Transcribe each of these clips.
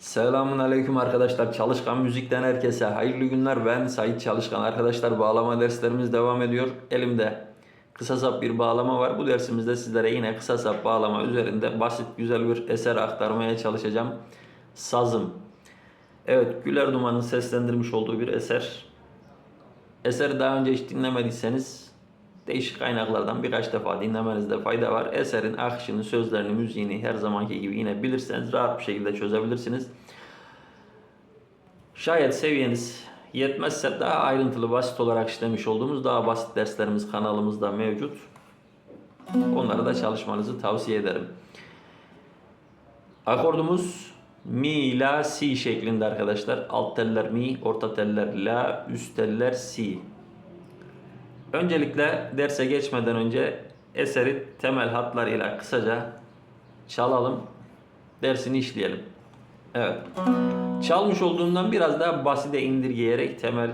Selamun Aleyküm arkadaşlar. Çalışkan Müzik'ten herkese hayırlı günler. Ben Sait Çalışkan. Arkadaşlar bağlama derslerimiz devam ediyor. Elimde kısa sap bir bağlama var. Bu dersimizde sizlere yine kısa sap bağlama üzerinde basit güzel bir eser aktarmaya çalışacağım. Sazım. Evet Güler Duman'ın seslendirmiş olduğu bir eser. Eseri daha önce hiç dinlemediyseniz değişik kaynaklardan birkaç defa dinlemenizde fayda var. Eserin akışını, sözlerini, müziğini her zamanki gibi yine bilirseniz rahat bir şekilde çözebilirsiniz. Şayet seviyeniz yetmezse daha ayrıntılı basit olarak işlemiş olduğumuz daha basit derslerimiz kanalımızda mevcut. Onları da çalışmanızı tavsiye ederim. Akordumuz mi, la, si şeklinde arkadaşlar. Alt teller mi, orta teller la, üst teller si. Öncelikle derse geçmeden önce eseri temel hatlarıyla kısaca çalalım. Dersini işleyelim. Evet. Çalmış olduğundan biraz daha basite indirgeyerek temel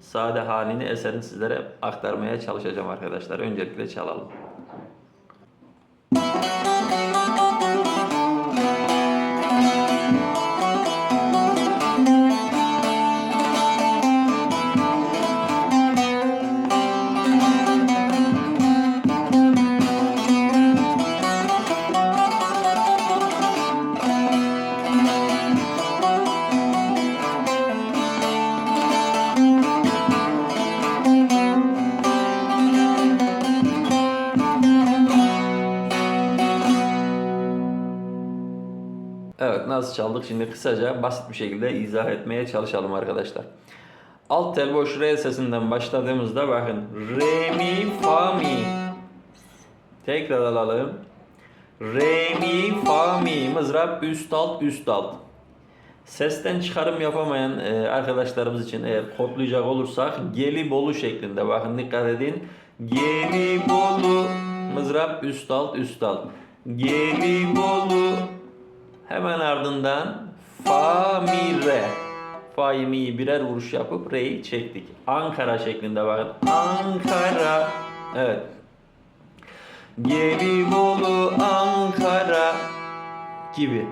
sade halini eserin sizlere aktarmaya çalışacağım arkadaşlar. Öncelikle çalalım. Evet nasıl çaldık şimdi kısaca basit bir şekilde izah etmeye çalışalım arkadaşlar. Alt tel boş re sesinden başladığımızda bakın re mi fa mi. Tekrar alalım. Re mi fa mi mızrap üst alt üst alt. Sesten çıkarım yapamayan e, arkadaşlarımız için eğer kodlayacak olursak Gelibolu şeklinde bakın dikkat edin. Gelibolu mızrap üst alt üst alt. Gelibolu Hemen ardından fa mi re. Fa'yı mi'yi birer vuruş yapıp re'yi çektik. Ankara şeklinde bakın. Ankara. Evet. Gelibolu Ankara gibi.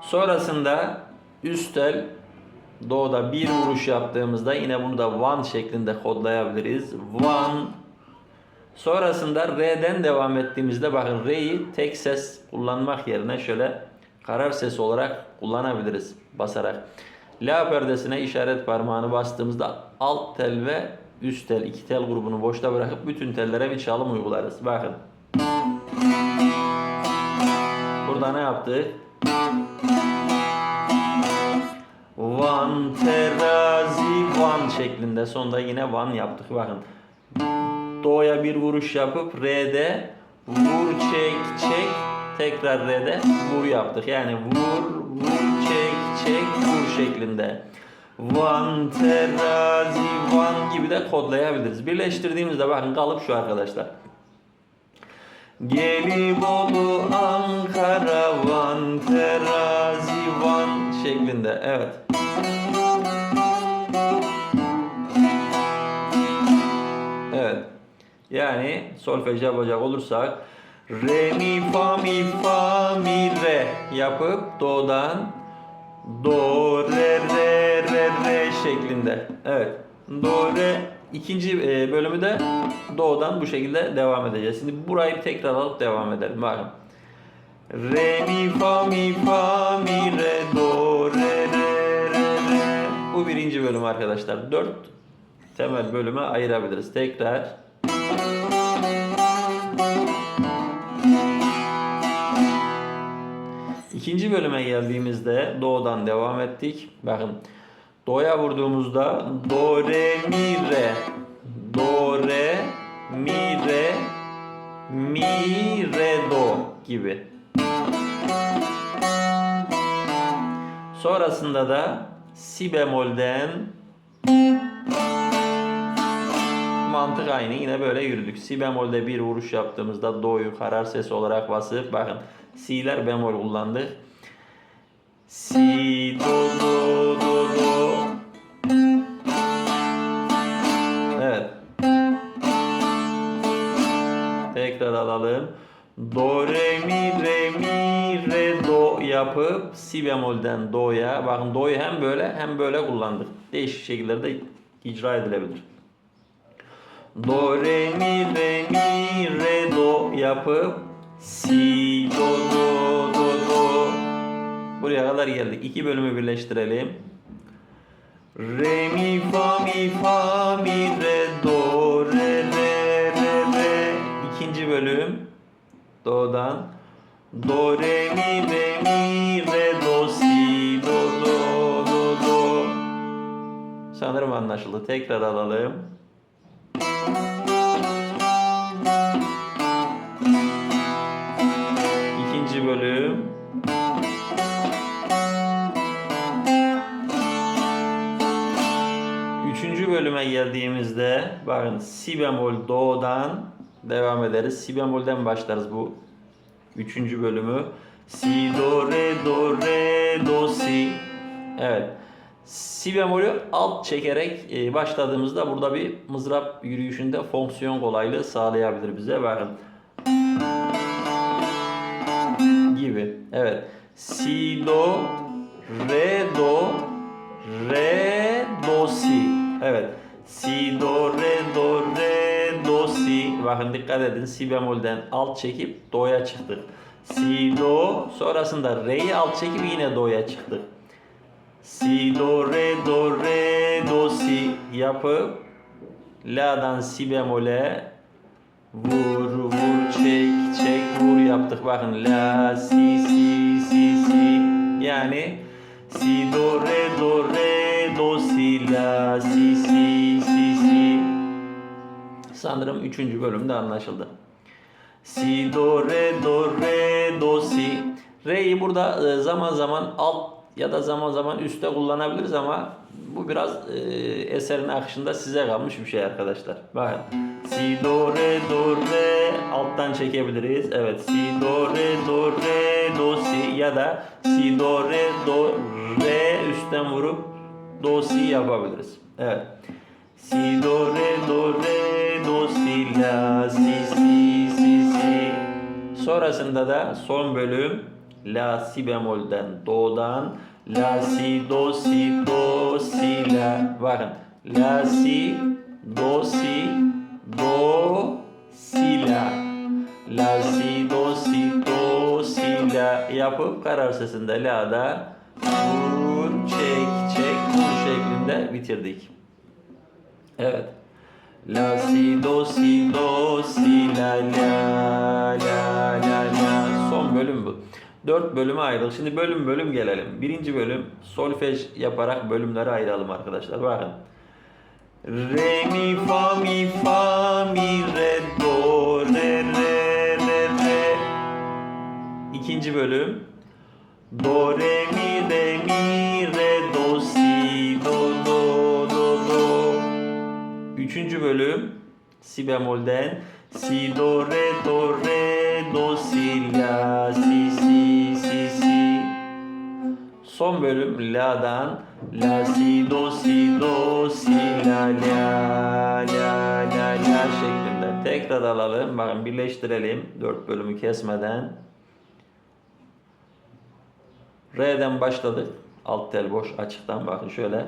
Sonrasında üstel doğuda bir vuruş yaptığımızda yine bunu da van şeklinde kodlayabiliriz. Van Sonrasında R'den devam ettiğimizde bakın R'yi tek ses kullanmak yerine şöyle karar sesi olarak kullanabiliriz basarak. La perdesine işaret parmağını bastığımızda alt tel ve üst tel iki tel grubunu boşta bırakıp bütün tellere bir çalım uygularız. Bakın. Burada ne yaptık? Van terazi van şeklinde sonunda yine van yaptık. Bakın. Do'ya bir vuruş yapıp R'de vur çek çek tekrar R'de vur yaptık. Yani vur vur çek çek vur şeklinde. Van terazi van gibi de kodlayabiliriz. Birleştirdiğimizde bakın kalıp şu arkadaşlar. Gelibolu Ankara van terazi van şeklinde. Evet. Evet. Yani solfej yapacak olursak re mi fa mi fa mi re yapıp do'dan do re re re re şeklinde. Evet. Do re ikinci e, bölümü de do'dan bu şekilde devam edeceğiz. Şimdi burayı tekrar alıp devam edelim. Bakın. Re mi fa mi fa mi re do re re re re. Bu birinci bölüm arkadaşlar. Dört temel bölüme ayırabiliriz. Tekrar. İkinci bölüme geldiğimizde do'dan devam ettik. Bakın do'ya vurduğumuzda do re mi re do re mi re mi re do gibi. Sonrasında da si bemolden mantık aynı. Yine böyle yürüdük. Si bemolde bir vuruş yaptığımızda do'yu karar sesi olarak basıp bakın si'ler bemol kullandık. Si do do do do. Evet. Tekrar alalım. Do re mi re mi re do yap yapıp si bemolden do'ya bakın do'yu hem böyle hem böyle kullandık. Değişik şekillerde icra edilebilir. Do re mi re mi re do yapıp si do do do do. Buraya kadar geldik. İki bölümü birleştirelim. Re mi fa mi fa mi re do re re re re. İkinci bölüm do'dan do re mi re mi re do si do do do do. Sanırım anlaşıldı. Tekrar alalım. Bölüm. Üçüncü bölüme geldiğimizde bakın si bemol do'dan devam ederiz. Si bemolden başlarız bu üçüncü bölümü. Si do re do re do si. Evet. Si bemolü alt çekerek e, başladığımızda burada bir mızrap yürüyüşünde fonksiyon kolaylığı sağlayabilir bize. Bakın. Evet. Si do re do re do si. Evet. Si do re do re do si. Bakın dikkat edin. Si bemolden alt çekip do'ya çıktık. Si do sonrasında re'yi alt çekip yine do'ya çıktık. Si do re do re do si yapıp la'dan si bemole Vur vur çek çek vur yaptık bakın la si si si si yani si do re do re do si la si si si si sanırım üçüncü bölümde anlaşıldı. Si do re do re do si re'yi burada e, zaman zaman alt ya da zaman zaman üstte kullanabiliriz ama bu biraz e, eserin akışında size kalmış bir şey arkadaşlar. Bakın. Si do re do re alttan çekebiliriz. Evet. Si do re do re do si ya da si do re do re üstten vurup do si yapabiliriz. Evet. Si do re do re do si la si si si si. Sonrasında da son bölüm la si bemolden do'dan la si do si do si la bakın la si do si do si la la si do si do si la yapıp karar sesinde la'da vur çek çek vur şeklinde bitirdik. Evet. La si do si do si la la la la la son bölüm bu. Dört bölüme ayrıldık. Şimdi bölüm bölüm gelelim. Birinci bölüm solfej yaparak bölümlere ayıralım arkadaşlar. Bakın. Re mi fa mi fa mi re do re re re re. İkinci bölüm. Do re mi re mi re do si do do do do. Üçüncü bölüm si bemolden si do re Son bölüm la'dan la si do si do si la la la la la şeklinde. Tekrar alalım. Bakın birleştirelim. Dört bölümü kesmeden. Re'den başladık. Alt tel boş açıktan bakın şöyle.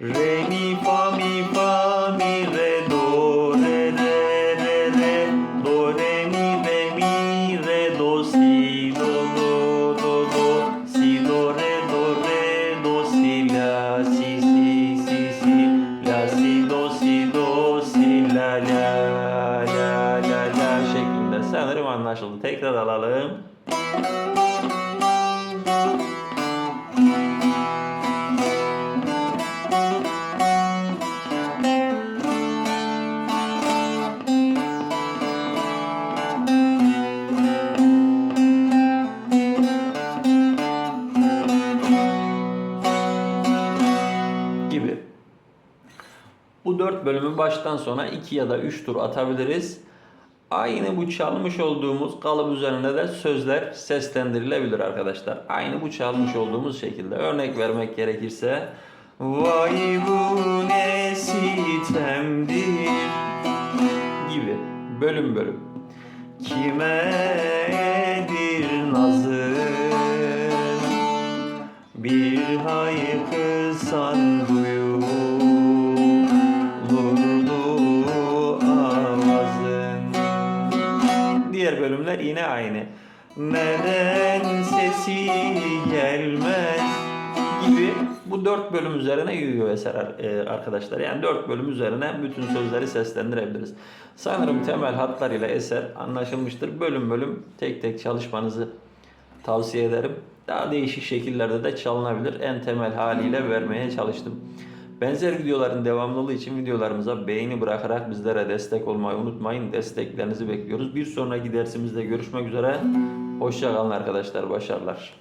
Re mi fa mi fa mi re anlaşıldı. Tekrar alalım. Bu dört bölümü baştan sona iki ya da üç tur atabiliriz. Aynı bu çalmış olduğumuz kalıp üzerine de sözler seslendirilebilir arkadaşlar. Aynı bu çalmış olduğumuz şekilde. Örnek vermek gerekirse Vay bu ne sitemdir gibi bölüm bölüm. Kimedir nazım bir haykırsan Bölümler yine aynı. Neden sesi gelmez gibi bu dört bölüm üzerine yürüyor eser e, arkadaşlar. Yani dört bölüm üzerine bütün sözleri seslendirebiliriz. Sanırım temel hatlarıyla eser anlaşılmıştır. Bölüm bölüm tek tek çalışmanızı tavsiye ederim. Daha değişik şekillerde de çalınabilir. En temel haliyle vermeye çalıştım. Benzer videoların devamlılığı için videolarımıza beğeni bırakarak bizlere destek olmayı unutmayın. Desteklerinizi bekliyoruz. Bir sonraki dersimizde görüşmek üzere. Hoşça kalın arkadaşlar. Başarılar.